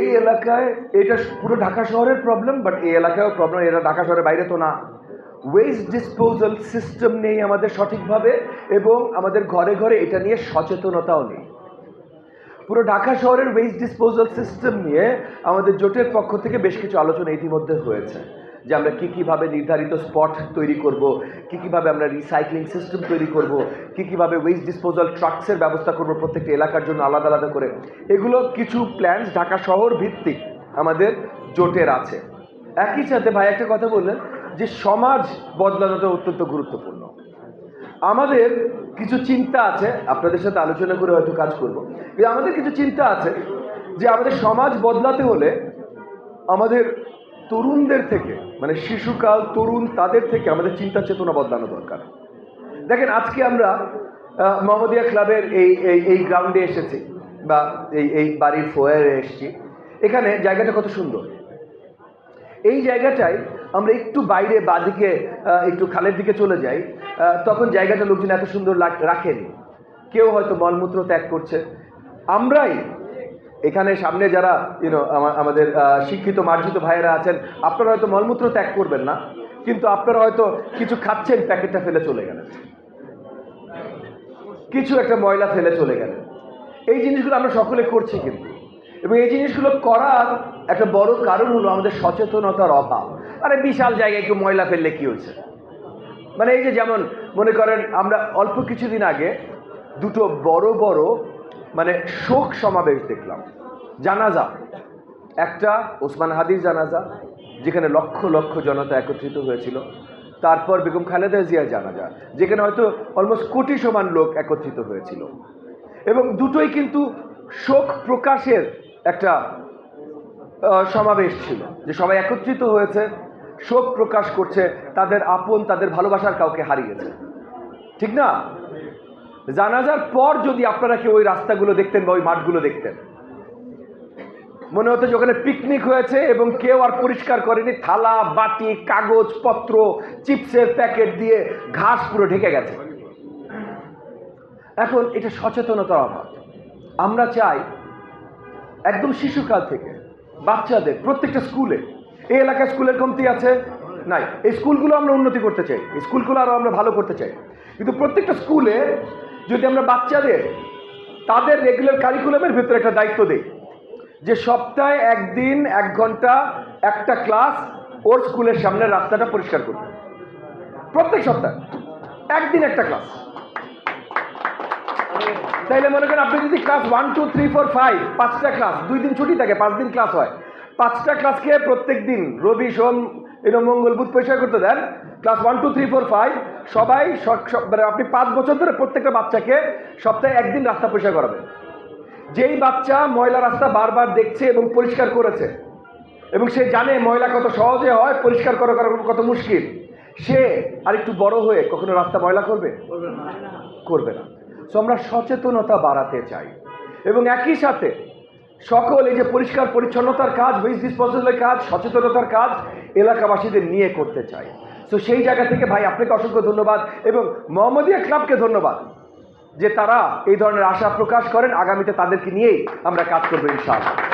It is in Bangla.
এই এলাকায়, এটা পুরো ঢাকা শহরের প্রবলেম বাট এই এলাকায়ও প্রবলেম এটা ঢাকা শহরের বাইরে তো না। ওয়েস্ট ডিসপোজাল সিস্টেম নেই আমাদের সঠিকভাবে, এবং আমাদের ঘরে ঘরে এটা নিয়ে সচেতনতাও নেই। পুরো ঢাকা শহরের ওয়েস্ট ডিসপোজাল সিস্টেম নিয়ে আমাদের জোটের পক্ষ থেকে বেশ কিছু আলোচনা ইতিমধ্যে হয়েছে। যে আমরা কী কীভাবে নির্ধারিত স্পট তৈরি করব, কী কীভাবে আমরা রিসাইক্লিং সিস্টেম তৈরি করব, কী কীভাবে ওয়েস্ট ডিসপোজাল ট্রাক্সের ব্যবস্থা করব প্রত্যেকটা এলাকার জন্য আলাদা আলাদা করে। এগুলো কিছু প্ল্যান ঢাকা শহর ভিত্তিক আমাদের জোটের আছে। একই সাথে ভাই একটা কথা বললেন যে সমাজ বদলানোটা অত্যন্ত গুরুত্বপূর্ণ। আমাদের কিছু চিন্তা আছে, আপনাদের সাথে আলোচনা করে হয়তো কাজ করব। আমাদের কিছু চিন্তা আছে যে আমাদের সমাজ বদলাতে হলে আমাদের তরুণদের থেকে মানে শিশুকাল, তরুণ, তাদের থেকে আমাদের চিন্তা চেতনা বদলানো দরকার। দেখেন, আজকে আমরা মোহাম্মদিয়া ক্লাবের এই এই গ্রাউন্ডে এসেছি, বা এই এই বাড়ির ফোয়ারে এসেছি। এখানে জায়গাটা কত সুন্দর। এই জায়গাটায় আমরা একটু বাইরে, বাদিকে একটু খালের দিকে চলে যাই তখন জায়গাটা লোকজন এত সুন্দর রাখেনি। কেউ হয়তো মলমূত্র ত্যাগ করছে। আমরাই এখানে সামনে যারা ইউনো আমাদের শিক্ষিত, মার্জিত ভাইয়েরা আছেন, আপনারা হয়তো মলমূত্র ত্যাগ করবেন না, কিন্তু আপনারা হয়তো কিছু খাচ্ছেন, প্যাকেটটা ফেলে চলে গেলেন। কিছু একটা ময়লা ফেলে চলে গেলেন। এই জিনিসগুলো আমরা সকলে করছি কিন্তু। এবং এই জিনিসগুলো করার একটা বড় কারণ হলো আমাদের সচেতনতার অভাব। আরে বিশাল জায়গায় একটু ময়লা ফেললে কি হয়েছে? মানে এই যে যেমন, মনে করেন আমরা অল্প কিছুদিন আগে দুটো বড় বড় মানে শোক সমাবেশ দেখলাম। জানাজা। একটা ওসমান হাদির জানাজা, যেখানে লক্ষ লক্ষ জনতা একত্রিত হয়েছিল। তারপর বেগম খালেদা জিয়ার জানাজা, যেখানে হয়তো অলমোস্ট কোটি সমান লোক একত্রিত হয়েছিল। এবং দুটোই কিন্তু শোক প্রকাশের একটা সমাবেশ ছিল, যে সবাই একত্রিত হয়েছে, শোক প্রকাশ করছে, তাদের আপন, তাদের ভালোবাসার কাউকে হারিয়েছে। ঠিক না? জানাজার পর যদি আপনারা কি ওই রাস্তাগুলো দেখতেন বা ওই মাঠগুলো দেখতেন। মনে হতো যে ওখানে পিকনিক হয়েছে এবং কেউ আর পরিষ্কার করেনি। থালা, বাটি, কাগজ, পত্র, চিপসের প্যাকেট দিয়ে ঘাস পুরো ঢেকে গেছে। এখন এটা সচেতনতার অভাব। আমরা চাই একদম শিশুকাল থেকে বাচ্চাদের প্রত্যেকটা স্কুলে, এই এলাকায় স্কুলের কমতি আছে? নাই। এই স্কুলগুলো আমরা উন্নতি করতে চাই। স্কুলগুলো আরও আমরা ভালো করতে চাই। কিন্তু প্রত্যেকটা স্কুলে যদি আমরা বাচ্চাদের, তাদের রেগুলার কারিকুলামের ভিতরে একটা দায়িত্ব দিই, যে সপ্তাহে একদিন, এক ঘণ্টা, একটা ক্লাস ওর স্কুলের সামনের রাস্তাটা পরিষ্কার করবে প্রত্যেক সপ্তাহে একদিন একটা ক্লাস তাইলে মনে করেন আপনি যদি class one two three four five পাঁচটা ক্লাস দুই দিন ছুটি থাকে, পাঁচ দিন ক্লাস হয়, পাঁচটা ক্লাসকে প্রত্যেক দিন রবি, সোম এরকম মঙ্গল, বুধ পরিষ্কার করতে দেন class one two three four five সবাই সব- সব- মানে আপনি পাঁচ বছর ধরে প্রত্যেকটা বাচ্চাকে সপ্তাহে একদিন রাস্তা পরিষ্কার করাবেন। যেই বাচ্চা ময়লা রাস্তা বারবার দেখছে এবং পরিষ্কার করেছে এবং সে জানে ময়লা কত সহজে হয় পরিষ্কার করা করা কত মুশকিল সে আর একটু বড় হয়ে কখনো রাস্তা ময়লা করবে? করবে না। সো আমরা সচেতনতা বাড়াতে চাই। এবং একই সাথে সকল এই যে পরিষ্কার পরিচ্ছন্নতার কাজ ওয়েস্ট ডিসপোজালের কাজ, সচেতনতার কাজ এলাকাবাসীদের নিয়ে করতে চাই। তো সেই জায়গা থেকে ভাই, আপনাকে অসংখ্য ধন্যবাদ এবং মোহাম্মদিয়া ক্লাবকে ধন্যবাদ যে তারা এই ধরনের আশা প্রকাশ করেন। আগামীতে তাদেরকে নিয়েই আমরা কাজ করব ইনশাআল্লাহ।